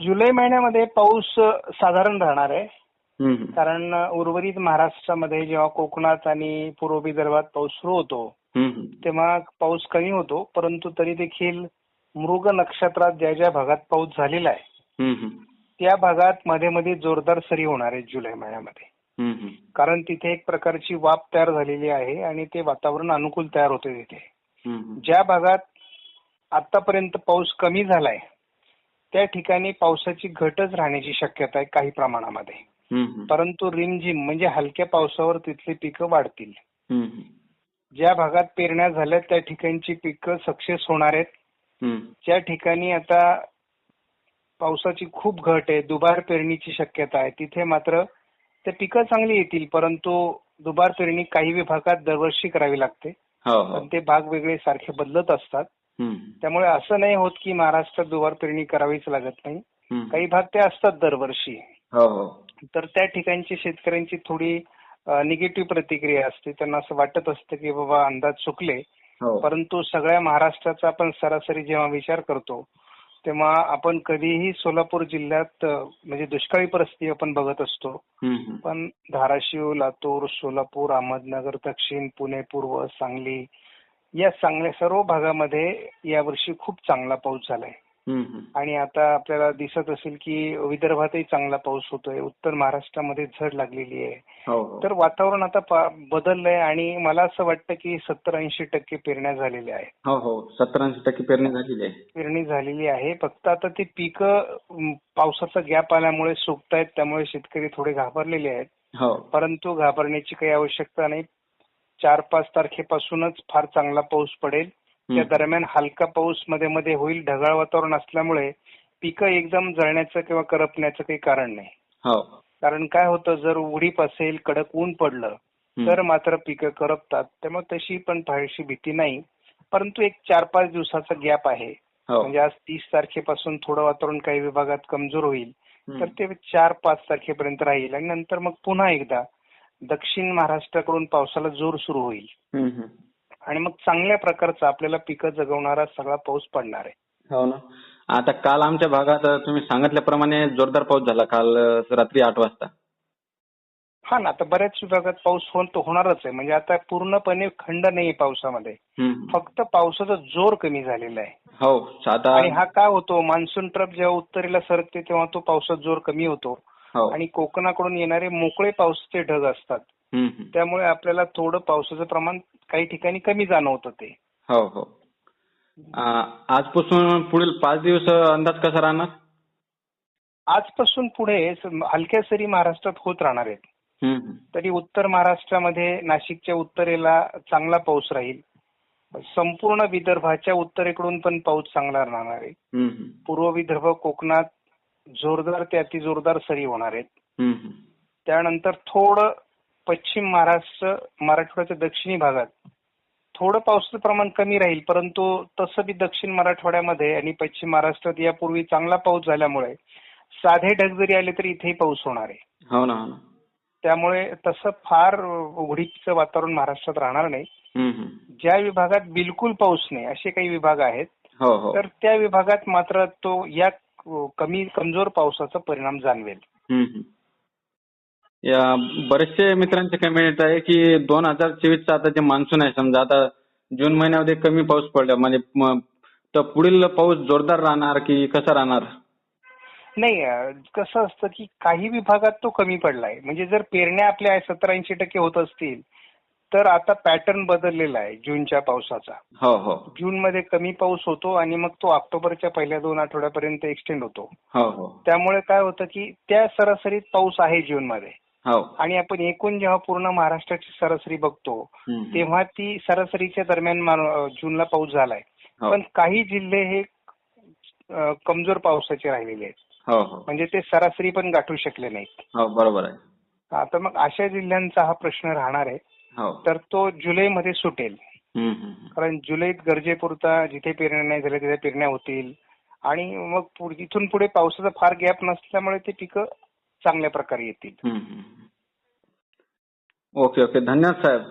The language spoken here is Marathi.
जुलै महिन्यामध्ये पाऊस साधारण राहणार आहे. कारण उर्वरित महाराष्ट्रामध्ये जेव्हा कोकणात आणि पूर्व विदर्भात पाऊस सुरू होतो. तेव्हा पाऊस कमी होतो परंतु तरी देखील मृग नक्षत्रात ज्या ज्या भागात पाऊस झालेला आहे. त्या भागात मध्ये मध्ये जोरदार सरी होणार आहे जुलै महिन्यामध्ये. कारण तिथे एक प्रकारची वाफ तयार झालेली आहे आणि ते वातावरण अनुकूल तयार होते तिथे. ज्या भागात आतापर्यंत पाऊस कमी झालाय त्या ठिकाणी पावसाची घटच राहण्याची शक्यता आहे काही प्रमाणामध्ये. परंतु रिमझिम म्हणजे हलक्या पावसावर तिथली पिकं वाढतील. ज्या भागात पेरण्या झाल्या त्या ठिकाणची पिकं सक्सेस होणार आहेत. ज्या ठिकाणी आता पावसाची खूप घट आहे दुबार पेरणीची शक्यता आहे. तिथे मात्र ते पिकं चांगली येतील परंतु दुबार पेरणी काही विभागात दरवर्षी करावी लागते. हो हो. पण ते भाग वेगळे सारखे बदलत असतात. त्यामुळे असं नाही होत की महाराष्ट्रात दुबार पेरणी करावीच लागत नाही. काही भाग ते असतात दरवर्षी. हो हो. तर त्या ठिकाणची शेतकऱ्यांची थोडी निगेटिव्ह प्रतिक्रिया असते. त्यांना असं वाटत असतं की बाबा अंदाज चुकले. हो. परंतु सगळ्या महाराष्ट्राचा आपण सरासरी जेव्हा विचार करतो तेव्हा आपण कधीही सोलापूर जिल्ह्यात म्हणजे दुष्काळी परिस्थिती आपण बघत असतो. पण धाराशिव लातूर सोलापूर अहमदनगर दक्षिण पुणे पूर्व सांगली या चांगल्या सर्व भागामध्ये यावर्षी खूप चांगला पाऊस झालाय. आणि आता आपल्याला दिसत असेल की विदर्भातही चांगला पाऊस होतोय. उत्तर महाराष्ट्रामध्ये झड लागलेली आहे. हो हो. तर वातावरण आता बदललंय आणि मला असं वाटतं की सत्तर ऐंशी टक्के पेरण्या झालेल्या आहेत. हो हो. सत्तर ऐंशी टक्के पेरणी झालेली आहे पेरणी झालेली आहे. फक्त आता ते पिकं पावसाचा गॅप आल्यामुळे सुकतायत त्यामुळे शेतकरी थोडे घाबरलेले आहेत. परंतु घाबरण्याची काही आवश्यकता नाही. चार पाच तारखेपासूनच फार चांगला पाऊस पडेल. त्या. दरम्यान हलका पाऊसमध्ये मध्ये होईल. ढगाळ वातावरण असल्यामुळे पिकं एकदम जळण्याचं किंवा करपण्याचं काही कारण नाही. हो. कारण काय होतं जर उडीप असेल कडक ऊन पडलं. तर मात्र पिकं करपतात. त्यामुळे तशी पण फारशी भीती नाही. परंतु एक चार पाच दिवसाचा गॅप आहे. हो. म्हणजे आज तीस तारखेपासून थोडं वातावरण काही विभागात कमजोर होईल. तर ते चार पाच तारखेपर्यंत राहील. आणि नंतर मग पुन्हा एकदा दक्षिण महाराष्ट्राकडून पावसाला जोर सुरू होईल. आणि मग चांगल्या प्रकारचा आपल्याला पिकं जगवणारा सगळा पाऊस पडणार आहे. हो ना. आता काल आमच्या भागात तुम्ही सांगितल्याप्रमाणे जोरदार पाऊस झाला काल रात्री आठ वाजता. हा ना आता बऱ्याच विभागात पाऊस तो होणारच आहे. म्हणजे आता पूर्णपणे खंड नाही पावसामध्ये. फक्त पावसाचा जोर कमी झालेला आहे. हो आता आणि हा का होतो? मान्सून ट्रप जेव्हा उत्तरेला सरकते तेव्हा तो पावसाचा जोर कमी होतो. आणि कोकणाकडून येणारे मोकळे पावसाचे ढग असतात. त्यामुळे आपल्याला थोडं पावसाचं प्रमाण काही ठिकाणी कमी जाणवतं ते. हो हो. आजपासून पुढील पाच दिवस अंदाज कसा राहणार? आजपासून पुढे हलक्या सरी महाराष्ट्रात होत राहणार आहेत. तरी उत्तर महाराष्ट्रामध्ये नाशिकच्या उत्तरेला चांगला पाऊस राहील. संपूर्ण विदर्भाच्या उत्तरेकडून पण पाऊस चांगला राहणार आहे. पूर्व विदर्भ कोकणात जोरदार ते अतिजोरदार सरी होणार आहेत. त्यानंतर थोडं पश्चिम महाराष्ट्र मराठवाड्याच्या दक्षिणी भागात थोडं पावसाचं प्रमाण कमी राहील परंतु तसं बी दक्षिण मराठवाड्यामध्ये आणि पश्चिम महाराष्ट्रात यापूर्वी चांगला पाऊस झाल्यामुळे साधे ढग जरी आले तरी इथेही पाऊस होणार आहे. हो ना हो त्यामुळे तसं फार उघडीचं वातावरण महाराष्ट्रात राहणार नाही. ज्या विभागात बिलकुल पाऊस नाही असे काही विभाग आहेत हो हो. तर त्या विभागात मात्र तो या कमी कमजोर पावसाचा परिणाम जाणवेल. हम्म, हम्म. या बरेचसे मित्रांचे कमेंट आहे की दोन हजार चोवीसचा आता जे मान्सून आहे समजा आता जून महिन्यामध्ये कमी पाऊस पडला म्हणजे तर पुढील पाऊस जोरदार राहणार की कसा राहणार? नाही कसं असतं की काही विभागात तो कमी पडलाय. म्हणजे जर पेरण्या आपल्या सत्तर ऐंशी टक्के होत असतील तर आता पॅटर्न बदललेला आहे जूनच्या पावसाचा. हो हो. जून मध्ये कमी पाऊस होतो आणि मग तो ऑक्टोबरच्या पहिल्या दोन आठवड्यापर्यंत एक्सटेंड होतो. हो हो. त्यामुळे काय होतं की त्या सरासरीत पाऊस आहे जून मध्ये हो. आणि आपण एकूण जेव्हा पूर्ण महाराष्ट्राची सरासरी बघतो. तेव्हा ती सरासरीच्या दरम्यान जूनला पाऊस झालाय. पण काही जिल्हे हे कमजोर पावसाचे राहिलेले आहेत. हो हो. म्हणजे ते सरासरी पण गाठू शकले नाहीत. हो बरोबर आहे. आता मग अशा जिल्ह्यांचा हा प्रश्न राहणार आहे. तर तो जुलैमध्ये सुटेल. कारण जुलैत गरजेपुरता जिथे पेरण्या नाही झाल्या तिथे पेरण्या होतील. आणि मग इथून पुढे पावसाचा फार गॅप नसल्यामुळे ते पिकं चांगल्या प्रकारे येतील. Okay okay. धन्यवाद साहेब.